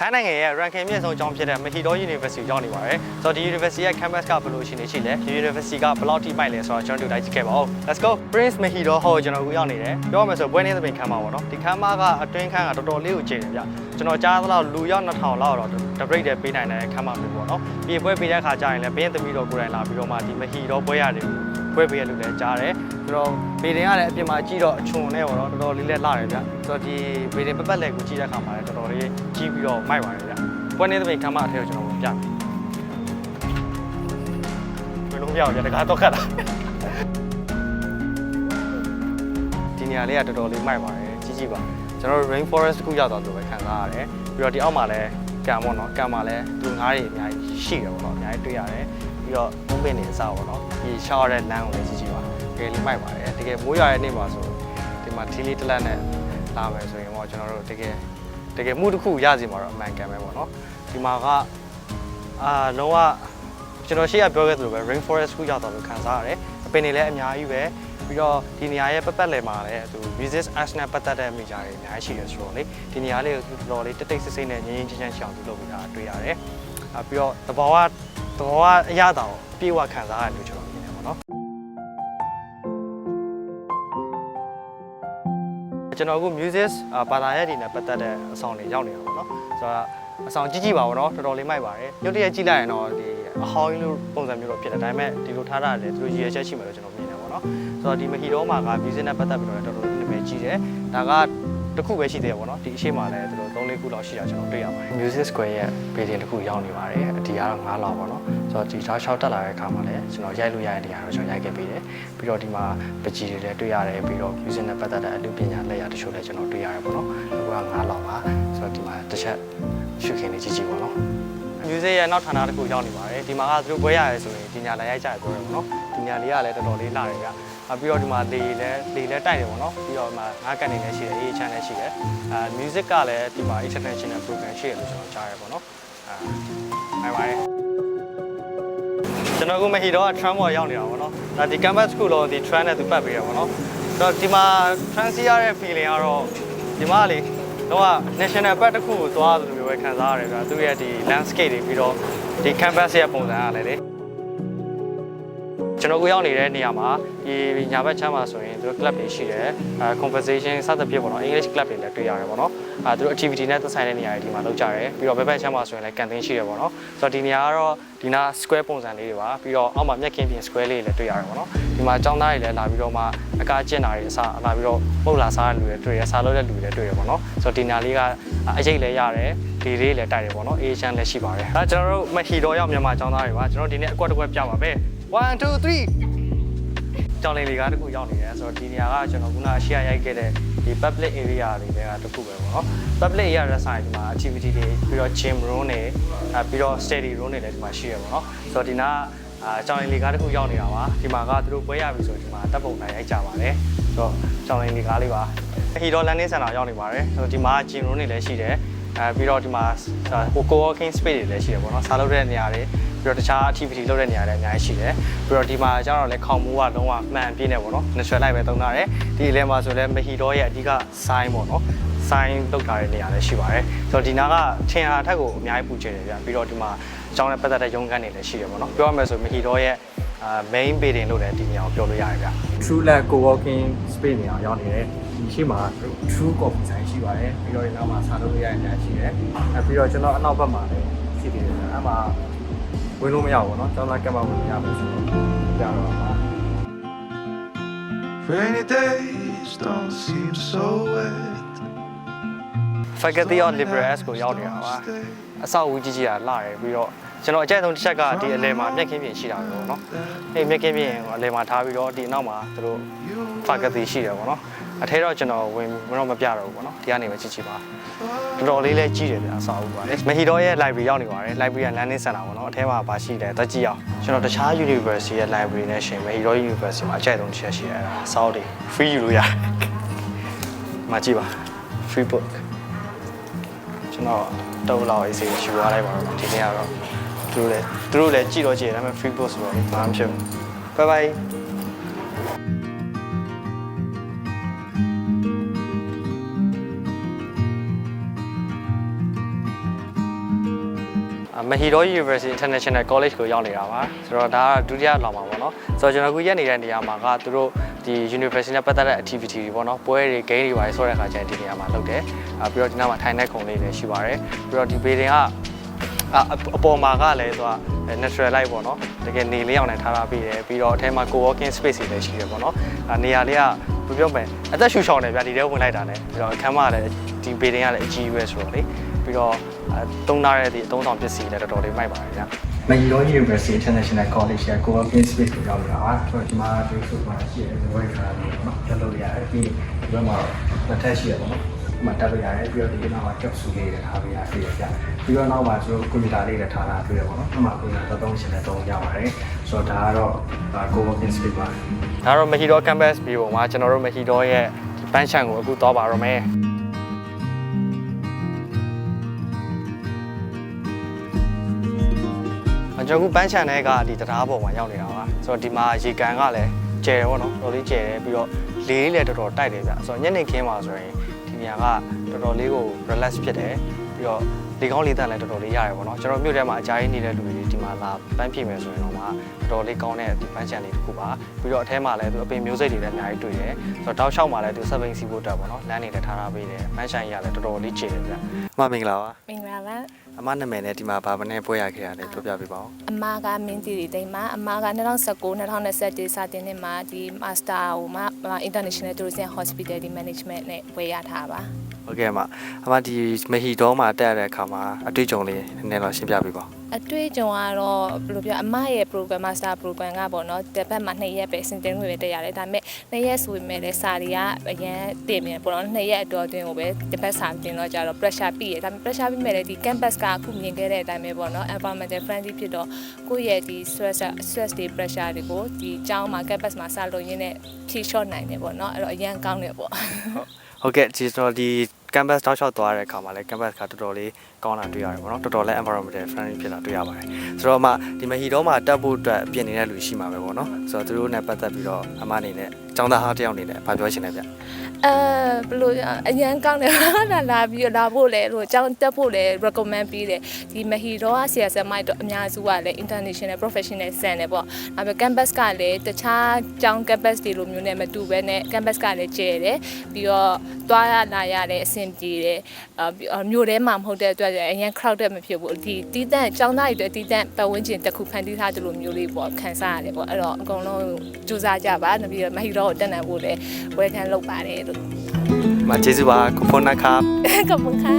ထိုင်းနိုင်ငံရဲ့ ranking မြင့်ဆုံးကျောင်းဖြစ်တဲ့ Mahidol University ကိုရောက်နေပါတယ်။ဆိုတော့ဒီ university ရဲ့ campus ကဘယ်လိုရှိနေရှိလဲ။ university ကဘယ်လောက်ထိမိုက်လဲဆိုတော့ကျွန်တော်တို့လိုက်ကြည့်ခဲ့ပါဦး။ Let's go. Prince Mahidol Hall ကျွန်တော်အခုရောက်နေတယ်။ပြောရမယ်ဆိုဘွဲနေသပင်ခမ်းမပေါ့နော်။ဒီခမ်းမကအတွင်းခန်းကတော်တော်လေးကိုကျယ်တယ်ဗျ။ကျွန်တော်ကြားသလောက်လူရောက်2000လောက်တော့တပိတ်တည်းပေးနိုင်တဲ့ခမ်းမမျိုးပေါ့နော်။ဒီပွဲပေးတဲ့အခါကျရင်လည်းဘင်းသမီးတော်ကိုယ်တိုင်လာပြီးတော့မှဒီ Mahidol ပွဲရတယ် ပွဲပေးရလို့လည်းကြားတယ်။ဆိုတော့ဗီဒင်ကလည်းအပြင်မှာကြည့်တော့အချွန်နဲ့ပေါ့နော်တော်တော်လေးလည်းလှတယ်ဗျ။ဆိုတော့ဒီဗီဒင်ပတ်ပတ်လက်ကိုကြည့်တဲ့အခါမှာလည်းတော်တော်လေးကြီးပြီးတော့မိုက်ပါတယ်ဗျ။ပွဲနေသပင်ခမ်းမအထက်ကိုကျွန်တော်ဝင်ပြမယ်။ဘယ်လိုမရအောင်ဗျတကားတော့ခတ်တာဒီနေရာလေးကတော်တော်လေးမိုက်ပါတယ်ကြီးကြီးပါကျွန်တော်တို့ rainforest ခုရောက်တော့လို့ပဲခံစားရတယ်ပြီးတော့ဒီအောက်မှာလည်းကံပေါ့နော်ကံမှာလည်းသူငါးတွေအများကြီးရှိတယ်ပေါ့နော်အများကြီးတွေ့ရတယ် ပြီးတော့မုန်းပင်နေအစားပေါ့နော်ဒီရှောက်ရတဲ့လမ်းကိုလည်းကြီးကြီးပါတကယ်လေးမိုက်ပါတယ်တကယ်မိုးရွာတဲ့နေ့မှာဆိုဒီမှာထီလီတလက်နဲ့လာမယ်ဆိုရင်ပေါ့ကျွန်တော်တို့တကယ်တကယ်မှုတစ်ခုရစီမှာတော့အမှန်ကန်ပဲပေါ့နော်ဒီမှာကအာလုံးဝကျွန်တော်ရှေ့ကပြောခဲ့သလိုပဲ rainforest ခုရောက်တော့လို့ခံစားရတယ်အပင်တွေလည်းအများကြီးပဲပြီးတော့ဒီနေရာရဲ့ပတ်ပတ်လည်မှာလည်းသူ resist ash နဲ့ပတ်သက်တဲ့မိကြတွေအများကြီးရှိတယ်ဆိုတော့လေဒီနေရာလေးကိုတော်တော်လေးတိတ်တိတ်ဆိတ်ဆိတ်နဲ့ငြင်းငြင်းချမ်းချမ်းရှောင်သူလုပ်ပြီးတာတွေ့ရတယ်အပြီးတော့သဘောက သဘောကအရသာကိုပြေဝခံစားရတယ်လို့ကျွန်တော်မြင်တယ်ပေါ့နော်ကျွန်တော်အခု music ဘာသာရပ်တွေနဲ့ပတ်သက်တဲ့အဆောင်တွေရောက်နေတာပေါ့နော်ဆိုတော့အဆောင်ကြီးကြီးပါပေါ့နော်တော်တော်လေးမိုက်ပါတယ်ရုပ်တရက်ကြည့်လိုက်ရင်တော့ဒီအဟောင်းကြီးလိုပုံစံမျိုးတော့ဖြစ်တယ်ဒါပေမဲ့ဒီလိုထားတာလည်းသူတို့ရည်ရွယ်ချက်ရှိမှလို့ကျွန်တော်မြင်တယ်ပေါ့နော်ဆိုတော့ဒီမဟီတော့မှာက music နဲ့ပတ်သက်ပြီးတော့တော်တော်နာမည်ကြီးတယ်ဒါက တစ်ခုပဲရှိသေးတယ်ပေါ့နော်ဒီအရှိမလည်းသူတို့3-4ခုလောက်ရှိတာကျွန်တော်တွေ့ရပါတယ် music square ရဲ့ building တစ်ခုရောက်နေပါတယ်ဒီကတော့9လောက်ပေါ့နော်ဆိုတော့ဒီထား6တက်လာတဲ့အခါမှာလည်းကျွန်တော်ရိုက်လို့ရတဲ့နေရာတော့ကျွန်တော်ရိုက်ခဲ့ပြီးတယ်ပြီးတော့ဒီမှာပကြီးတွေလည်းတွေ့ရတယ်ပြီးတော့ music နဲ့ပတ်သက်တဲ့အမှုပညာလက်ရာတချို့လည်းကျွန်တော်တွေ့ရတယ်ပေါ့နော်အခုက9လောက်ပါဆိုတော့ဒီမှာတစ်ချက်ရှုခင်းနေကြီးကြီးပေါ့နော် music ရဲ့နောက်ဌာနတစ်ခုရောက်နေပါတယ်ဒီမှာကသူတို့ပွဲရတယ်ဆိုရင်ဒီညာလည်းရိုက်ကြရပြောတယ်ပေါ့နော်ဒီညာလေးကလည်းတော်တော်လေးလှတယ်ဗျအ ပြီးတော့ဒီမှာလေလည်းလေလည်းတိုက်တယ်ပေါ့နော်ပြီးတော့ဒီမှာငါးကန်နေလည်းရှိတယ် A channel လည်းရှိတယ်အဲ music ကလည်းဒီမှာ international program ရှိတယ်လို့ကျွန်တော်ကြားရပေါ့နော်အဲနိုင်ပါတယ်ကျွန်တော်ကမဟီတော့ tram ပေါ်ရောက်နေတာပေါ့နော်ဒါဒီ campus ခုလုံးဒီ tram နဲ့သူပတ်ပေးရပေါ့နော်ဆိုတော့ဒီမှာ trans ရတဲ့ feeling ကတော့ဒီမှာလေတော့ national park တစ်ခုကိုသွားသလိုမျိုးပဲခံစားရတယ်ဗျာသူရဲ့ဒီ landscape တွေပြီးတော့ဒီ campus ရဲ့ပုံစံကလည်းလေ ကျွန်တော်ကိုရောက်နေတဲ့နေရာမှာဒီညာဘက်ချမ်းမှာဆိုရင်သူတို့ club တွေရှိတယ်အဲ conversation စသဖြင့်ပေါ့နော် English club တွေလည်းတွေ့ရတယ်ပေါ့နော်အဲသူတို့ activity နဲ့သက်ဆိုင်တဲ့နေရာတွေဒီမှာလုပ်ကြတယ်ပြီးတော့ဘက်ဘက်ချမ်းမှာဆိုရင်လည်း campaign ရှိတယ်ပေါ့နော်ဆိုတော့ဒီနေရာကတော့ဒီနာ square ပုံစံလေးတွေပါပြီးတော့အောက်မှာမြက်ခင်းပြင် square လေးတွေလည်းတွေ့ရတယ်ပေါ့နော်ဒီမှာကျောင်းသားတွေလည်းလာပြီးတော့မှအကားကျင့်တာတွေအစားလာပြီးတော့ပုတ်လာစားတဲ့လူတွေတွေ့ရစားလို့တဲ့လူတွေလည်းတွေ့ရပေါ့နော်ဆိုတော့ဒီနေရာလေးကအရေးလည်းရတယ်ဒီလေးလည်းတိုက်တယ်ပေါ့နော် Asian လည်းရှိပါတယ်အဲကျွန်တော်တို့မဟီတော်ရောက်မြန်မာကျောင်းသားတွေပါကျွန်တော်ဒီနေ့အကွက်တစ်ကွက်ပြပါမယ် 1 2 3ကျောင်းလေးလေးကားတစ်ခုရောက်နေတယ်ဆိုတော့ဒီနေရာကကျွန်တော်ခုနအရှိရရိုက်ခဲ့တဲ့ဒီ public area တွေတွေကတစ်ခုပဲပေါ့နော် public area ရဲ့ဆိုင်ဒီမှာ activity တွေပြီးတော့ gym room တွေအဲပြီးတော့ study room တွေလည်းဒီမှာရှိရပေါ့နော်ဆိုတော့ဒီနာအာကျောင်းလေးလေးကားတစ်ခုရောက်နေတာပါဒီမှာကသူတို့ပွဲရပြီဆိုတော့ဒီမှာတပ်ပုံတိုင်းရိုက်ကြပါတယ်ဆိုတော့ကျောင်းလေးလေးကားလေးပါဟီတော်လန်နင်းစင်တာရောက်နေပါတယ်ဆိုတော့ဒီမှာ gym room တွေလည်းရှိတယ်အဲပြီးတော့ဒီမှာဟို co-working space တွေလည်းရှိတယ်ပေါ့နော်စားလုပ်တဲ့နေရာတွေ ပြီးတော့တခြား activity လုပ်တဲ့နေရာတွေအများကြီးရှိတယ်ပြီးတော့ဒီမှာကျတော့လည်းခေါင်မိုးကလုံးဝမှန်ပြည့်နေပေါ့နော် natural light ပဲသုံးထားတယ်ဒီအလဲမှာဆိုလည်းမဟီတော်ရဲ့အဓိက sign ပေါ့နော် sign လောက်ထားတဲ့နေရာလည်းရှိပါတယ်ဆိုတော့ဒီနာကထင်အားထက်ကိုအများကြီးပူချေတယ်ဗျပြီးတော့ဒီမှာအကြောင်းနဲ့ပတ်သက်တဲ့ရုံးခန်းတွေလည်းရှိတယ်ပေါ့နော်ပြောရမယ်ဆိုမဟီတော်ရဲ့အာ main building လို့လည်းဒီနေရာကိုပြောလို့ရတယ်ဗျ True Lab Co-working Space နေရာရောက်နေတယ်ဒီရှိမှာ True Coffee ဆိုင်ရှိပါတယ်ပြီးတော့ဒီနောက်မှာစားလို့ရတဲ့နေရာရှိတယ်အဲပြီးတော့ကျွန်တော်အနောက်ဘက်မှာလည်းရှိသေးတယ်ဗျအဲမှာ ဝင်လို့မရဘူးပေါ့နော်ကျောင်းသားကပ်မဝင်မရဘူးဆိုတော့ပြတော့ပါ Rainy days don't seem so wet. Faculty of Liberal Arts ကိုရောက်နေတာပါအဆောက်အဦကြီးကြီးကလာတယ်ပြီးတော့ ကျွန်တော်အကြိုက်ဆုံးတစ်ချက်ကဒီအလဲမှာမြက်ခင်းပြင်ရှိတာပဲပေါ့နော်အဲ့မြက်ခင်းပြင်ကိုအလဲမှာထားပြီးတော့ဒီနောက်မှာသူတို့ faculty ရှိတယ်ပေါ့နော်အထဲတော့ကျွန်တော်ဝင်မတော့မပြတော့ဘူးပေါ့နော်ဒီကနေပဲကြည့်ကြည့်ပါတော်တော်လေးလဲကြီးတယ်ဗျအဆောက်အဦပါလေမဟီတော့ရဲ့ library ရောက်နေပါတယ် library က learning center ပေါ့နော်အထဲမှာပါရှိတယ်တက်ကြည့်အောင်ကျွန်တော်တခြား university ရဲ့ library နဲ့ရှင်မဟီတော့ university မှာအကြိုက်ဆုံးတစ်ချက်ရှိတယ်အဲ့ဒါစောက်တွေ free ယူလို့ရတယ်မှာကြည့်ပါ free book ကျွန်တော်တော့လောက်အေးစေးယူသွားလိုက်ပါတော့ဒီနေ့ကတော့ သူတို့လည်းသူတို့လည်းကြည့်တော့ကြည့်တယ်ဒါပေမဲ့ free book ဆိုတော့လေဘာမှမဖြစ်ဘူး bye bye ။မဟီရို University International College ကိုရောက်နေတာပါဆိုတော့ဒါကဒုတိယလောက်မှာပေါ့နော်ဆိုတော့ကျွန်တော်အခုရက်နေတဲ့နေရာမှာကသူတို့ဒီ University နဲ့ပတ်သက်တဲ့ activity တွေပေါ့နော်ပွဲတွေ game တွေပါဆိုတဲ့အခါကျရင်ဒီနေရာမှာလုပ်တယ်အာပြီးတော့ဒီနောက်မှာထိုင်တဲ့ခုံလေးလည်းရှိပါတယ်ပြီးတော့ဒီ building က အအပေါ်မှာကလည်းသူက natural light ပေါ့နော်တကယ်နေလေးအောင်နဲ့ထားထားပြီးတယ်ပြီးတော့အထဲမှာ co-working space တွေလည်းရှိတယ်ပေါ့နော်အဲနေရာလေးကဘယ်ပြောမလဲအသက်ရှူချောင်းတယ်ဗျာဒီထဲဝင်လိုက်တာနဲ့ပြီးတော့အခန်းမကလည်းဒီ building ကလည်းအကြီးရွယ်ဆိုတော့လေပြီးတော့အဲတုံးထားတဲ့ဒီအသုံးဆောင်ပစ္စည်းလည်းတော်တော်လေးမိုက်ပါတယ်ဗျာမကြီးရော University International College ရဲ့ co-working space ကိုရောက်လာတာဆိုတော့ဒီမှာဒီဆိုပါရှိတယ် work ထားတယ်ပေါ့နော်ကျလို့ရတယ်ပြီးဒီဘက်မှာလက်ထက်ရှိရပေါ့နော်ဒီ မှာတက်လို့ရတယ်ပြီးတော့ဒီနောက်မှာ capsule လေးတွေထားပေးရဖြစ်ရဗျပြီးတော့နောက်မှာကျတော့ကွန်ပျူတာလေးတွေထားတာတွေ့ရပါတော့။အမှကွန်ပျူတာသုံးရှင်နဲ့သုံးကြပါတယ်။ဆိုတော့ဒါကတော့ co-working space ပါ။ဒါတော့ Mahidol campus ပြီးပေါ်မှာကျွန်တော်တို့ Mahidol ရဲ့ဒီပန်းချန်ကိုအခုသွားပါတော့မယ်။ကျွန်တော်အခုပန်းချန်တဲ့ကဒီတရားပေါ်မှာရောက်နေတာပါဆိုတော့ဒီမှာရေကန်ကလည်းကျယ်တယ်ပေါ့နော်တော်တော်လေးကျယ်တယ်ပြီးတော့လေးလည်းတော်တော်တိုက်တယ်ဗျဆိုတော့ညနေခင်းမှာဆိုရင်ဒီ နေရာကတော်တော်လေးကို relax ဖြစ်တယ်ပြီးတော့လေကောင်းလေတန့်လည်းတော်တော်လေးရတယ်ပေါ့နော်ကျွန်တော်မြို့ထဲမှာအကြိုင်းနေတဲ့လူတွေဒီမှာလာပန်းဖြေမယ်ဆိုရင်တော့မှတော်တော်လေးကောင်းတဲ့ဒီပန်းချန်လေးတစ်ခုပါပြီးတော့အထဲမှာလည်းသူအပင်မျိုးစိတ်တွေလည်းအများကြီးတွေ့တယ်ဆိုတော့တောက်လျှောက်မှာလည်းသူဆက်ဘိန်းစီဖို့တက်ပေါ့နော်လမ်းတွေလည်းထားထားပေးတယ်ပန်းချန်ကြီးကလည်းတော်တော်လေးကျယ်တယ်ဗျအမမင်္ဂလာပါမင်္ဂလာပါ အမနာမည်နဲ့ဒီမှာဘာမနဲ့ပွဲရခဲ့ရလဲပြောပြပေးပါဦးအမကမင်းကြီးတွေတိမ်မှာအမက2019 2021စာတင်နှစ်မှာဒီ Master ဟိုမှာ International Tourism Hospitality Management နဲ့ဝယ်ရထားပါဟုတ်ကဲ့အမအမဒီမဟီတော်မှာတက်ရတဲ့အခါမှာအတွေ့အကြုံလေးနည်းနည်းတော့ရှင်းပြပေးပါဦး အတွေ့အကြုံကတော့ဘယ်လိုပြောအမရဲ့ program master program ကပေါ့နော်တစ်ပတ်မှာ2ရက်ပဲစင်တင်ခွင့်ပဲတက်ရတယ်ဒါပေမဲ့2ရက်ဆိုပေမဲ့လည်းစာတွေကအရန်တင်နေပေါ့နော်2ရက်အတော်အတွင်းကိုပဲတစ်ပတ်စာတင်တော့ကြတော့ pressure ပြီးရဒါပေမဲ့ pressure ပြီးမဲ့လည်းဒီ campus ကအခုမြင်ခဲ့တဲ့အတိုင်းပဲပေါ့နော် environmental friendly ဖြစ်တော့ကိုယ့်ရဲ့ဒီ stress stress တွေ pressure တွေကိုဒီကျောင်းမှာ campus မှာစလို့ရင်းနဲ့ဖြေလျှော့နိုင်တယ်ပေါ့နော်အဲ့တော့အရန်ကောင်းတယ်ပေါ့ဟုတ်ကဲ့ဒီကျွန်တော်ဒီ campus တောက်လျှောက်သွားတဲ့အခါမှာလည်း campus ကတော်တော်လေးကောင်းတာတွေ့ရတယ်ပေါ့နော်တော်တော်လေး environmental friendly ဖြစ်တာတွေ့ရပါတယ်ဆိုတော့အမဒီမဟီတော်မှာတက်ဖို့အတွက်ပြင်နေတဲ့လူရှိမှာပဲပေါ့နော်ဆိုတော့သူတို့နဲ့ပတ်သက်ပြီးတော့အမအနေနဲ့ ចောင်းသားဟာတယောက်အနေနဲ့ဗာပြောချင်တယ်ဗျအဲဘယ်လိုအရန်ကောင်းတယ်လာလာပြီးတော့လာဖို့လဲဟိုကျောင်းတက်ဖို့လဲ recommend ပေးတယ်ဒီမဟီတော့ CSM မိုက်တော့အများစုကလည်း international professional ဆန်တယ်ပေါ့ဒါပေမဲ့ campus ကလည်းတခြားကျောင်း campus တွေလိုမျိုးနဲ့မတူဘဲနဲ့ campus ကလည်းကျယ်တယ်ပြီးတော့သွားရလာရတဲ့အဆင်ပြေတယ်အာပြီးတော့မြို့ထဲမှာမဟုတ်တဲ့အတွက်အရန် crowded မဖြစ်ဘူးဒီတီးတန့်ကျောင်းသားတွေအတွက်တီးတန့်ပတ်ဝန်းကျင်တစ်ခုဖန်တီးထားသလိုမျိုးလေးပေါ့ခံစားရတယ်ပေါ့အဲ့တော့အကုန်လုံးကြိုးစားကြပါနောက်ပြီးတော့မဟီတော့ကိုတက်နိုင်ဖို့လည်းဝယ်ခံလုပ်ပါတယ်လို့မကျေးဇူးပါခုဖုန်းနက်ခါကမ္ဘာခါ